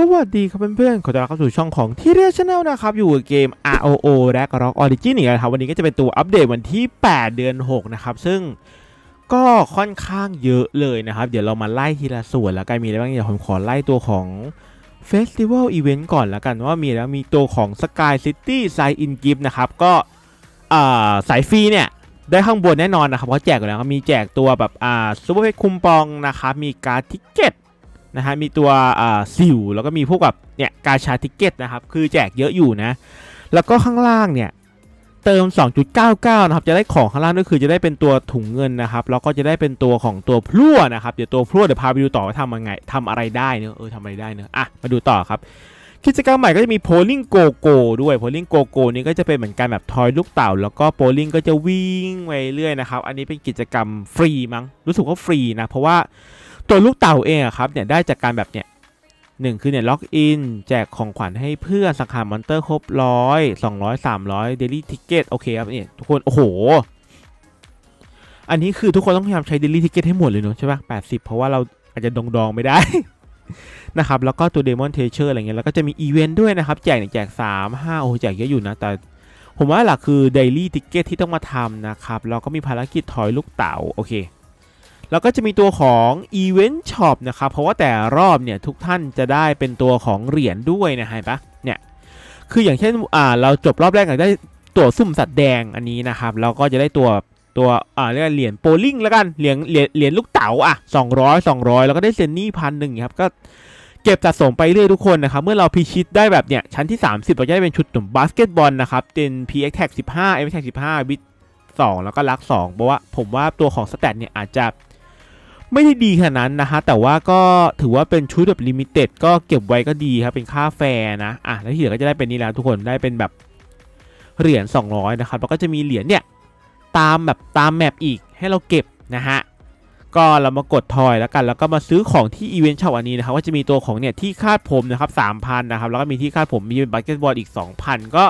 สวัสดีครับเพื่อนๆ ขอต้อนรับเข้าสู่ช่องของที่เรียชแนลนะครับ อยู่กับเกม ROO และ Rock Origin อีกแล้วครับ วันนี้ก็จะเป็นตัวอัปเดตวันที่ 8 เดือน 6 นะครับ ซึ่งก็ค่อนข้างเยอะเลยนะครับ เดี๋ยวเรามาไล่ทีละส่วนแล้วกันมีอะไรบ้างเดี๋ยวผมขอไล่ตัวของ Festival Event ก่อนแล้วกันว่ามีแล้วมีตัวของ Sky City Sign In Gift นะครับ ก็สายฟรีเนี่ยได้ข้างบนแน่นอนนะครับเพราะแจกอยู่แล้วครับมีแจกตัวแบบอ่าซูเปอร์เพชรคุมปองนะครับมีการ์ดทิกเก็ต นะฮะมีตัวซิลแล้วก็มีพวกแบบเนี่ยกาชาติเก็ตนะครับคือแจกเยอะอยู่นะ แล้วก็ข้างล่างเนี่ยเติม 2.99 นะครับ จะได้ของข้างล่างก็คือจะได้เป็นตัวถุงเงินนะครับ แล้วก็จะได้เป็นตัวของตัวพลั่วนะครับ เดี๋ยวตัวพลั่วเดี๋ยวพาไปดูต่อว่าทำยังไงทำอะไรได้เนอะเออทำอะไรได้เนอะอะ มาดูต่อครับ กิจกรรมใหม่ก็จะมีโพลิงโกโก้ด้วยโพลิงโกโก้นี้ก็จะเป็นเหมือนกันแบบทอยลูกเต่า แล้วก็โพลิงก็จะวิ่งไปเรื่อยนะครับ อันนี้เป็นกิจกรรมฟรีมั้ง รู้สึกว่าฟรีนะ เพราะว่า ตัวลูกเต่าเองอะครับเนี่ยได้จากการแบบเนี่ยหนึ่งคือเนี่ยล็อกอินแจกของขวัญให้เพื่อนสังหารมอนเตอร์ครบร้อยสองร้อยสามร้อยเดลี่ทิกเก็ตโอเคครับเนี่ยทุกคนโอ้โห อันนี้คือทุกคนต้องพยายามใช้เดลี่ทิกเก็ตให้หมดเลยเนอะใช่ปะแปดสิบเพราะว่าเราอาจจะดองดองๆไม่ได้ นะครับ แล้วก็ตัวเดมอนเทเชอร์อะไรเงี้ยแล้วก็จะมีอีเวนต์ด้วยนะครับ แจกเนี่ยแจกสามห้าโอ้แจกเยอะอยู่นะ แต่ผมว่าหลักคือเดลี่ทิกเก็ตที่ต้องมาทำนะครับแล้วก็มีภารกิจถอยลูกเต่าโอเค แล้วก็จะมีตัวของ Event Shop นะครับ เพราะว่าแต่รอบเนี่ยทุกท่านจะได้เป็นตัวของเหรียญด้วยนะเห็นปะเนี่ยคืออย่างเช่นอ่าเราจบรอบแรกก็ได้ตัวซุ่มสัตว์แดงอันนี้นะครับแล้วก็จะได้ตัวตัวอ่าเรียกเหรียญโปลิงแล้วกันเหรียญเหรียญเหรียญลูกเต๋าอะ200 200 แล้วก็ได้เซนนี่พันหนึ่งครับก็เก็บสะสมไปเรื่อยทุกคนนะครับ เมื่อเราพิชิตได้แบบเนี่ยชั้นที่ 30 เราจะได้เป็นชุดตุ่มบาสเกตบอลนะครับเป็น PX Tag 15 MX Tag 15บิต2แล้วก็ลัก 2 เพราะว่าผมว่าตัวของสแตทเนี่ยอาจจะ ไม่ได้ดีขนาดนั้นนะฮะ แต่ว่าก็ถือว่าเป็นชุดแบบลิมิเต็ดก็เก็บไว้ก็ดีครับ เป็นค่าแฟร์นะ อะ แล้วที่เหลือก็จะได้เป็นนี่แล้วทุกคนได้เป็นแบบเหรียญ200 นะครับ แล้วก็จะมีเหรียญเนี่ย ตามแบบตามแมปอีกให้เราเก็บนะฮะ ก็เรามากดทอยแล้วกัน แล้วก็มาซื้อของที่อีเวนต์ช็อปอันนี้นะครับว่าจะมีตัวของเนี่ยที่คาดผมนะครับ3,000นะครับ แล้วก็มีที่คาดผมมีบัตเก็ตบอลอีก 2,000 ก็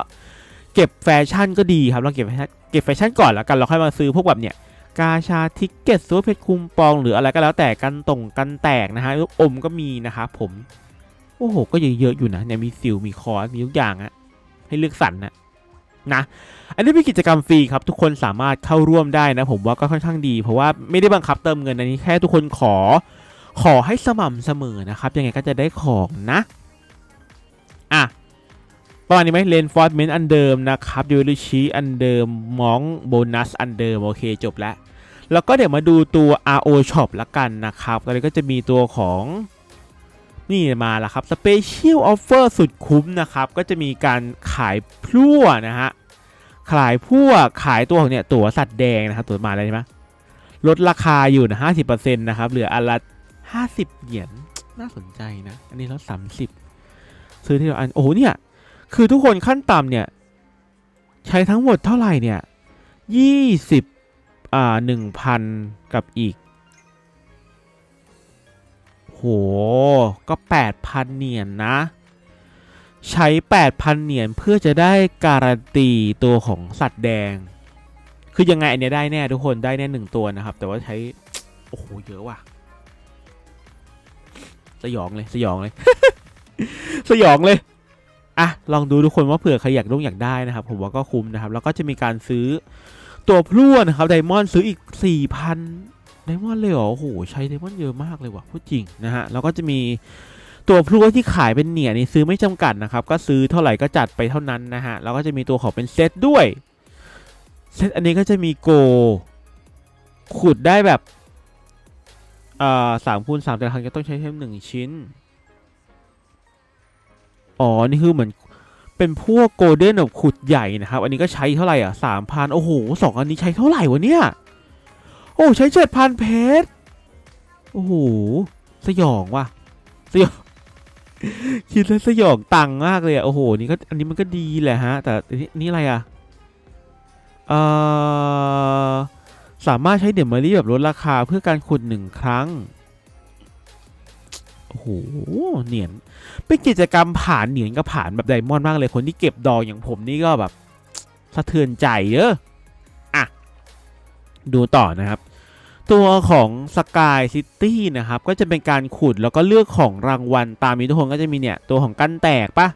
เก็บแฟชั่นก็ดีครับ เราเก็บแฟชั่นเก็บแฟชั่นก่อนแล้วกัน เราค่อยมาซื้อพวกแบบเนี่ย กาชาทิกเก็ตซูเปอเพชรคุมปองหรืออะไรก็แล้วแต่กันตรงกันแตกนะฮะลูกอมก็มีนะครับผม โอ้โห ก็เยอะๆอยู่นะเนี่ยมีซิลมีคอร์สมีทุกอย่างอะให้เลือกสรรนะนะอันนี้เป็นกิจกรรมฟรีครับ ทุกคนสามารถเข้าร่วมได้นะ ผมว่าก็ค่อนข้างดี เพราะว่าไม่ได้บังคับเติมเงินอันนี้แค่ทุกคนขอ ขอให้สม่ำเสมอนะครับ ยังไงก็จะได้ของนะอะประมาณนี้ไหมเลนฟอร์ดเมนต์อันเดิมนะครับยูริชิอันเดิมมองโบนัสอันเดิม โอเคจบแล้ว แล้วก็เดี๋ยวมาดูตัว RO Shop ละกันนะครับตอนนี้ก็จะมีตัวของนี่มาแล้วครับ Special Offer สุดคุ้มนะครับ ก็จะมีการขายพลั่วนะฮะ ขายพวขายตัวของเนี่ยตั๋วสัตว์แดงนะครับตั๋วมาอะไรใช่ไหมลดราคาอยู่นะ50%นะครับ เหลืออันละ50เหรียญน่าสนใจนะ อันนี้ลด30ซื้อที่เราอัน โอ้โหเนี่ย คือทุกคนขั้นต่ำเนี่ย ใช้ทั้งหมดเท่าไหร่เนี่ย20 อ่าหนึ่งพันกับอีก โห ก็แปดพันเหรียญนนะ ใช้แปดพันเหรียญเพื่อจะได้การันตีตัวของสัตว์แดง คือยังไงอันเนี้ยได้แน่ทุกคนได้แน่หนึ่งตัวนะครับ แต่ว่าใช้ โอ้โห เยอะว่ะ สยองเลยสยองเลย สยองเลยอะลองดูทุกคนว่าเผื่อใครอยากลงอยากได้นะครับ ผมว่าก็คุ้มนะครับ แล้วก็จะมีการซื้อ ตัวพลั่วนะครับไดมอนด์ซื้ออีก 4,000ไดมอนด์เลยเหรอโอ้โหใช้ไดมอนด์เยอะมากเลยว่ะพูดจริงนะฮะแล้วก็จะมีตัวพลั่วที่ขายเป็นเหรียนี่ซื้อไม่จำกัดนะครับก็ซื้อเท่าไหร่ก็จัดไปเท่านั้นนะฮะแล้วก็จะมีตัวของเป็นเซตด้วยเซตอันนี้ก็จะมีโก ขุดได้แบบอ่าสามคูณสามแต่ละครั้งจะต้องใช้เทมหนึ่งชิ้นอ๋อ นี่คือเหมือน เป็นพวกโกลเด้นแบบขุดใหญ่นะครับ อันนี้ก็ใช้เท่าไหร่อะสามพันโอ้โหสองอันนี้ใช้เท่าไหร่วะเนี่ย โอ้ใช้เจ็ดพันเพชรโอ้โหสยองว่ะสยองคิดแล้วสยองตังมากเลยอะโอ้โหนี่ก็อันนี้มันก็ดีแหละฮะ แต่นนี้นี่อะไรอะเอ่อสามารถใช้เดมอรี่แบบลดราคาเพื่อการขุดหนึ่งครั้ง โอ้โหเนียนเป็นกิจกรรมผ่านเหนียนกับผ่านแบบไดมอนด์มากเลยคนที่เก็บดองอย่างผมนี่ก็แบบสะเทือนใจเด้ออะ ดูต่อนะครับ ตัวของสกายซิตี้นะครับ ก็จะเป็นการขุดแล้วก็เลือกของรางวัลตามนี้ทุกคนก็จะมีเนี่ย ตัวของกั้นแตกปะ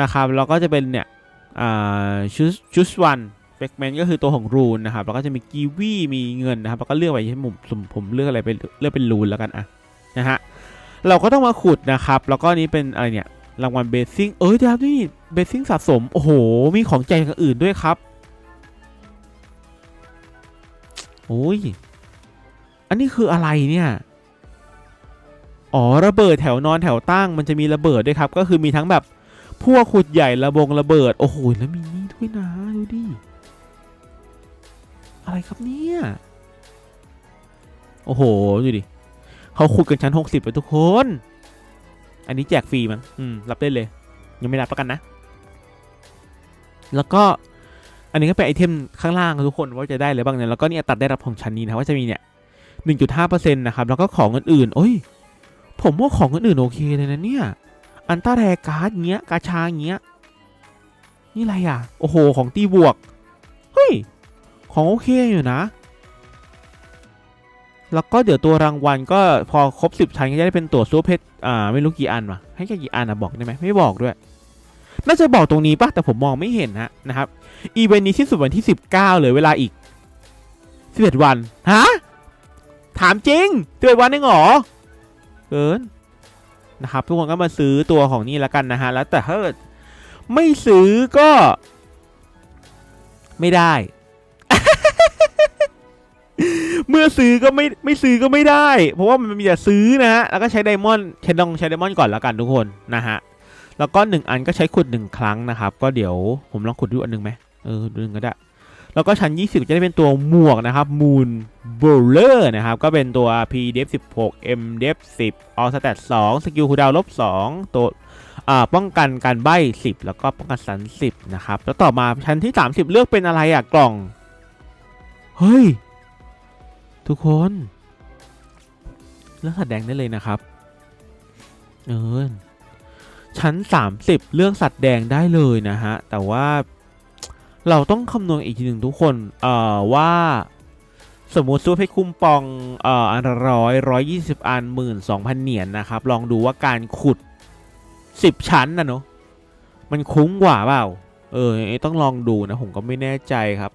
นะครับ แล้วก็จะเป็นเนี่ยชุสชุสวันเฟกเมนก็คือตัวของรูนนะครับ แล้วก็จะมีกีวีมีเงินนะครับ แล้วก็เลือกไปที่มุมผมผมเลือกอะไรไปเลือกเป็นรูนแล้วกันอะนะฮะ เราก็ต้องมาขุดนะครับ แล้วก็นี้เป็นอะไรเนี่ยรางวัลเบสซิ่งเอ้ยเดี๋ยวนี่เบสซิ่งสะสม โอ้โห มีของแจกอย่างอื่นด้วยครับโอ้ย อันนี้คืออะไรเนี่ย อ๋อ ระเบิดแถวนอนแถวตั้งมันจะมีระเบิดด้วยครับ ก็คือมีทั้งแบบพวกขุดใหญ่ระบงระเบิด โอ้โห แล้วมีนี่ด้วยนะ ดูดิ อะไรครับเนี่ย โอ้โห ดูดิ เขาขุดกันชั้น60ไปทุกคน อันนี้แจกฟรีมั้งอืมรับได้เลย ยังไม่รับประกันนะ แล้วก็อันนี้ก็เป็นไอเทมข้างล่างทุกคนว่าจะได้เลยบ้างเนี่ยแล้วก็เนี่ยตัดได้รับของชั้นนี้นะว่าจะมีเนี่ย1.5%นะครับแล้วก็ของอื่นๆโอ้ย ผมว่าของอื่นๆโอเคเลยนะเนี่ยอันต้าแรการ์ดเงี้ยกาชาเงี้ย นี่อะไรอะ โอ้โห ของตีบวก เฮ้ย ของโอเคอยู่นะ แล้วก็เดี๋ยวตัวรางวัลก็พอครบ 10ชั้นก็จะได้เป็นตัวซูเปอร์เพชรอ่าไม่รู้กี่อันวะให้แค่กี่อันนะบอกได้ไหมไม่บอกด้วย น่าจะบอกตรงนี้ปะแต่ผมมองไม่เห็นฮะนะครับอีเวนต์นี้ที่สุดวันที่ 19เหลือเวลาอีก11วันฮะถามจริง11วันเองหรอเกินนะครับทุกคนก็มาซื้อตัวของนี่แล้วกันนะฮะแล้วแต่ถ้าไม่ซื้อก็ ไม่ได้ เมื่อซื้อก็ไม่ไม่ซื้อก็ไม่ได้ เพราะว่ามันมีแต่ซื้อนะฮะแล้วก็ใช้ไดมอนด์ใช้ดองใช้ไดมอนด์ก่อนแล้วกันทุกคนนะฮะแล้วก็หนึ่งอันก็ใช้ขุดหนึ่งครั้งนะครับ ก็เดี๋ยวผมลองขุดดูอันหนึ่งไหมเออดูหนึ่งก็ได้ แล้วก็ชั้น 20 จะได้เป็นตัวหมวกนะครับ Moon Bowler นะครับ ก็เป็นตัว PDF 16 MDF 10 All Stat 2 สกิลคูดาวลบ2ตัวอ่าป้องกันการใบ้ 10 แล้วก็ป้องกันสัน10 นะครับ แล้วต่อมาชั้นที่ 30 เลือกเป็นอะไรอะกล่อง เฮ้ย ทุกคนเลือกสัตว์แดงได้เลยนะครับ เออ ชั้น 30 เลือกสัตว์แดงได้เลยนะฮะ แต่ว่าเราต้องคำนวณอีกทีหนึ่งทุกคน เอ่อ ว่าสมมติซูเพชรคุ้มปอง เอ่อ อันร้อยร้อยยี่สิบอันหมื่นสองพันเหรียญนนะครับ ลองดูว่าการขุดสิบชั้นนะเนาะ มันคุ้มกว่าเปล่า เออ ต้องลองดูนะ ผมก็ไม่แน่ใจครับ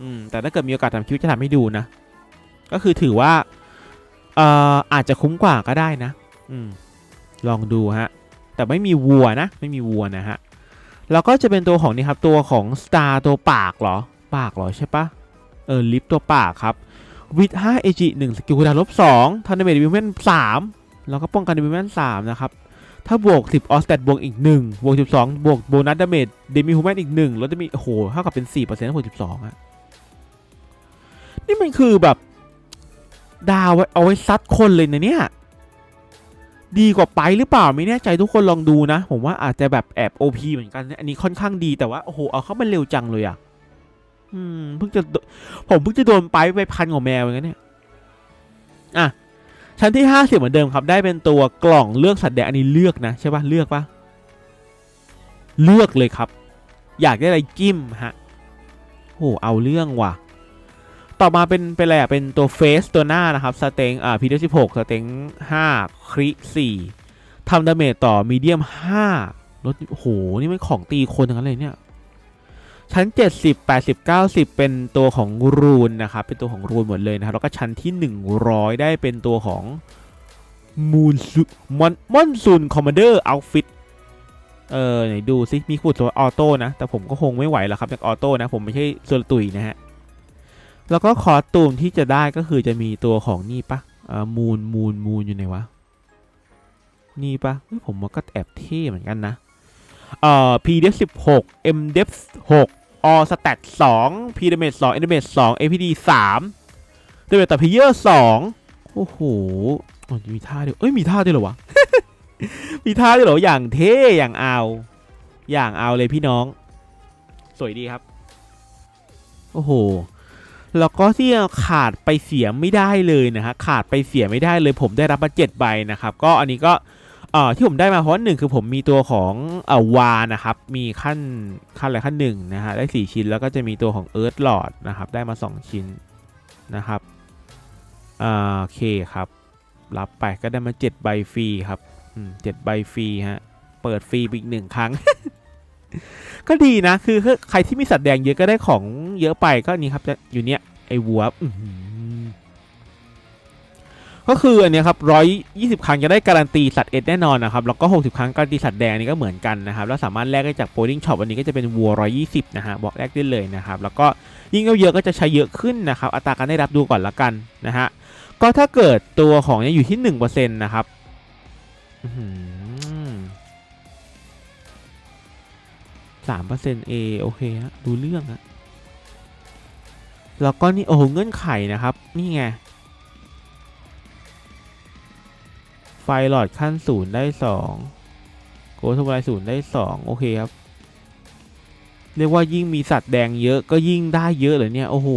อืม แต่ถ้าเกิดมีโอกาสทำคลิปจะทำให้ดูนะ ก็คือถือว่าเอ่ออาจจะคุ้มกว่าก็ได้นะอืมลองดูฮะ แต่ไม่มีวัวนะ ไม่มีวัวนะฮะ แล้วก็จะเป็นตัวของนี่ครับ ตัวของ Star ตัวปากเหรอ ปากเหรอใช่ปะเออ ลิฟตัวปากครับ วิด5 AG 1 สกิลคูดาวลบ2ทันเดเมจดิวิเมน3แล้วก็ป้องกันดิวิเมน3นะครับ ถ้าบวก 10 ออสแตทบวกอีก 1 บวก 12 บวกโบนัสดาเมจเดมิฮูแมนอีก 1 แล้วจะมีโอ้โหเท่ากับเป็น4%บวก12อะนี่มันคือแบบ ดาวไว้เอาไว้ซัดคนเลยนะเนี่ย ดีกว่าไปหรือเปล่าไม่แน่ใจทุกคนลองดูนะ ผมว่าอาจจะแบบแอบ OP เหมือนกัน อันนี้ค่อนข้างดีแต่ว่าโอ้โหเอาเข้ามาเร็วจังเลยอะ่ะอืมเพิ่งจะผมเพิ่งจะโดนไปไปพันกว่าแมวอย่างเงี้ยเนี่ยอะชั้นที่50เหมือนเดิมครับ ได้เป็นตัวกล่องเลือกสัตว์แดงอันนี้เลือกนะใช่ปะเลือกปะเลือกเลยครับ อยากได้อะไรจิ้มฮะโอ้เอาเรื่องว่ะ ต่อมาเป็นเป็นอะไรอะเป็นตัวเฟสตัวหน้านะครับสเต็งอ่าพีเดสิบหกสเต็งห้าคริสี่ทำดาเมจต่อมีเดียมห้าลดโห นี่มันของตีคนทั้งนั้นเลยเนี่ย ชั้น 70 80 90 เป็นตัวของรูนนะครับ เป็นตัวของรูนหมดเลยนะครับ แล้วก็ชั้นที่ 100 ได้เป็นตัวของมูนซูมอนมอนซูนคอมมานเดอร์เอาฟิตเออไหนดูซิมีขุดตัวออโต้นะ แต่ผมก็คงไม่ไหวแล้วครับจากออโต้นะ ผมไม่ใช่โซลตุยนะฮะ แล้วก็คอตูมที่จะได้ก็คือจะมีตัวของนี่ปะอ่ามูนมูนมูนอยู่ไหนวะ นี่ปะเฮ้ยผมว่าก็แอบเท่เหมือนกันนะ เอ่อ PDF 16 MDF 6 All Stat 2 p d m a g e 2 e n d a m a g e 2 APD 3 d a m a g e ต่อ Player 2 โอ้โหมีท่าด้วยเอ้ย มีท่าด้วยเหรอวะ มีท่าด้วยเหรอ อย่างเท่ อย่างเอา อย่างเอาเลยพี่น้อง สวยดีครับ โอ้โห แล้วก็ที่ขาดไปเสียไม่ได้เลยนะฮะขาดไปเสียไม่ได้เลยผมได้รับมาเจ็ดใบนะครับก็อันนี้ก็เอ่อที่ผมได้มาเพราะหนึ่งคือผมมีตัวของเอ่อวานะครับมีขั้นขั้นอะไรขั้นหนึ่งนะฮะได้สี่ชิ้นแล้วก็จะมีตัวของเอิร์ธหลอดนะครับได้มาสองชิ้นนะครับอ่าโอเคครับ รับไปก็ได้มาเจ็ดใบฟรีครับเจ็ดใบฟรีฮะเปิดฟรีอีกหนึ่งครั้ง ก็ดีนะ คือใครที่มีสัตว์แดงเยอะก็ได้ของเยอะไปก็นี่ครับจะอยู่เนี้ยไอ้วัวก็คืออันนี้ครับร้อยยี่สิบครั้งจะได้การันตีสัตว์เอ็ดแน่นอนนะครับ แล้วก็หกสิบครั้งการันตีสัตว์แดงนี่ก็เหมือนกันนะครับ แล้วสามารถแลกได้จากโปรดิงช็อปอันนี้ก็จะเป็นวัวร้อยี่สิบนะฮะบอกแลกได้เลยนะครับ แล้วก็ยิ่งเอาเยอะก็จะใช้เยอะขึ้นนะครับ อัตราการได้รับดูก่อนละกันนะฮะ ก็ถ้าเกิดตัวของเนี่ยอยู่ที่หนึ่งเปอร์เซ็นต์นะครับ สามเปอร์เซ็นต์เอโอเคฮะดูเรื่องฮะแล้วก็นี่โอ้โหเงื่อนไขนะครับ นี่ไง ไฟหลอดขั้นศูนย์ได้สองโกลทบายศูนย์ได้สองโอเคครับ เรียกว่ายิ่งมีสัตว์แดงเยอะก็ยิ่งได้เยอะเลยเนี่ย โอ้โห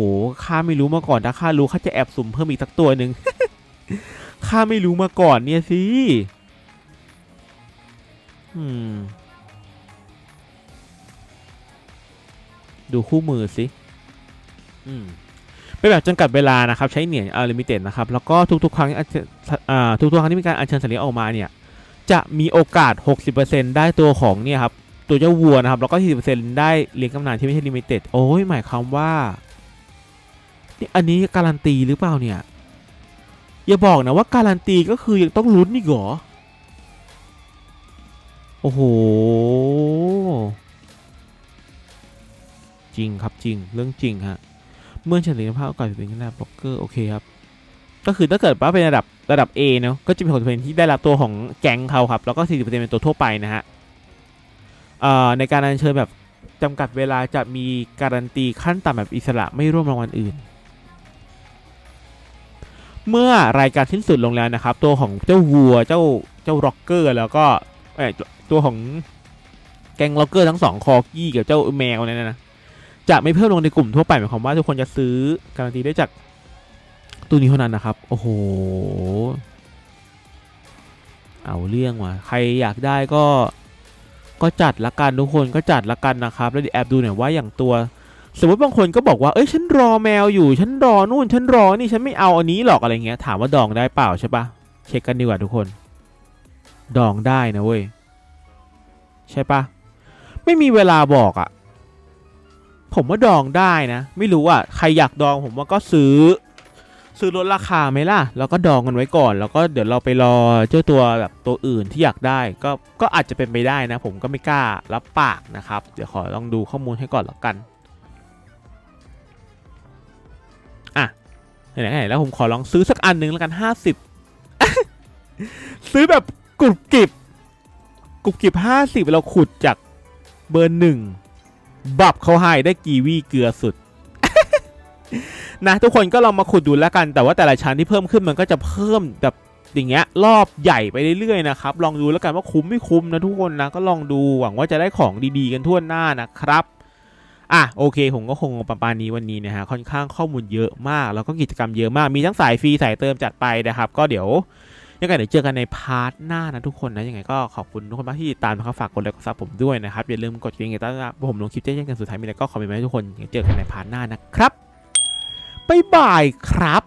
ข้าไม่รู้มาก่อนถ้าข้ารู้ข้าจะแอบสุ่มเพิ่มอีกสักตัวหนึ่งข้าไม่รู้มาก่อนเนี่ยสิ อืม ดูคู่มือสิอืมเป็นแบบจำกัดเวลานะครับ ใช้เหรียญอาลิมิเต็ดนะครับ แล้วก็ทุกๆ ครั้งที่อัญเชิญอ่าทุกๆครั้งที่มีการอัญเชิญสัตว์เลี้ยงออกมาเนี่ย จะมีโอกาส 60%ได้ตัวของเนี่ยครับ ตัวเจ้าวัวนะครับ แล้วก็ 40%ได้เลี้ยงกำนันที่ไม่ใช่ลิมิเต็ด โอ้ยหมายความว่า นี่อันนี้การันตีหรือเปล่าเนี่ย อย่าบอกนะว่าการันตีก็คือยังต้องลุ้นอีกเหรอ โอ้โห จริงครับจริงเรื่องจริงฮะเมื่อเฉลี่ยภาพโอกาสเป็นระดับบล็อกเกอร์โอเคครับก็คือถ้าเกิดว่าเป็นระดับระดับ A เนาะก็จะมี60%ที่ได้รับตัวของแก๊งเขาครับแล้วก็ 40%เป็นตัวทั่วไปนะฮะเอ่อในการอัญเชิญแบบจำกัดเวลาจะมีการันตีขั้นต่ำแบบอิสระไม่ร่วมรางวัลอื่น เมื่อรายการสิ้นสุดลงแล้วนะครับ ตัวของเจ้าวัวเจ้าเจ้าร็อกเกอร์แล้วก็เอ้ยตัวของแกงล็อกเกอร์ทั้งสองคอกี้กับเจ้าแมวเนี่ยนะ จะไม่เพิ่มลงในกลุ่มทั่วไปหมายความว่าทุกคนจะซื้อการันตีได้จากตัวนี้เท่านั้นนะครับ โอ้โห เอาเรื่องว่ะใครอยากได้ก็ก็จัดละกันทุกคนก็จัดละกันนะครับ แล้วแอบดูหน่อยว่าอย่างตัว สมมติบางคนก็บอกว่าเอ้ยฉันรอแมวอยู่ ฉันรอนู่น ฉันรอนี่ฉันไม่เอาอันนี้หรอกอะไรเงี้ยถามว่าดองได้เปล่าใช่ปะเช็คกันดีกว่าทุกคน ดองได้นะเว้ยใช่ปะไม่มีเวลาบอกอะ่ะ ผมว่าดองได้นะ ไม่รู้อะใครอยากดองผมว่าก็ซื้อ ซื้อลดราคาไหมล่ะ แล้วก็ดองกันไว้ก่อน แล้วก็เดี๋ยวเราไปรอเจ้าตัวแบบตัวอื่นที่อยากได้ ก็ก็อาจจะเป็นไปได้นะ ผมก็ไม่กล้ารับปากนะครับ เดี๋ยวขอลองดูข้อมูลให้ก่อนแล้วกันอะไหนๆแล้วผมขอลองซื้อสักอันหนึ่งแล้วกันห้าสิบซื้อแบบกรุบกริบกรุบกริบห้าสิบเราขุดจากเบอร์หนึ่ง บับเขาให้ได้กีวีเกลือสุด นะทุกคนก็ลองมาขุดดูแล้วกัน แต่ว่าแต่ละชั้นที่เพิ่มขึ้นมันก็จะเพิ่มแบบอย่างเงี้ยรอบใหญ่ไปเรื่อยๆนะครับลองดูแล้วกันว่าคุ้มไม่คุ้มนะทุกคนนะก็ลองดูหวังว่าจะได้ของดีๆกันทั่วหน้านะครับอะโอเคผมก็คงประมาณนี้วันนี้นะฮะค่อนข้างข้อมูลเยอะมาก แล้วก็กิจกรรมเยอะมากมีทั้งสายฟรีสายเติมจัดไปนะครับ ก็เดี๋ยว ยังไงเดี๋ยวเจอกันในพาร์ทหน้านะทุกคนนะยังไงก็ขอบคุณทุกคนมากที่ตามนะครับฝากกดไลค์กดซับผมด้วยนะครับอย่าลืมกดกระดิ่งกันรับผมลงคลิปแจ้งกันสุดท้ายมีอะไรก็คอมเมนต์มาให้ทุกคนยังเจอกันในพาร์ทหน้านะครับบ๊ายบายครับ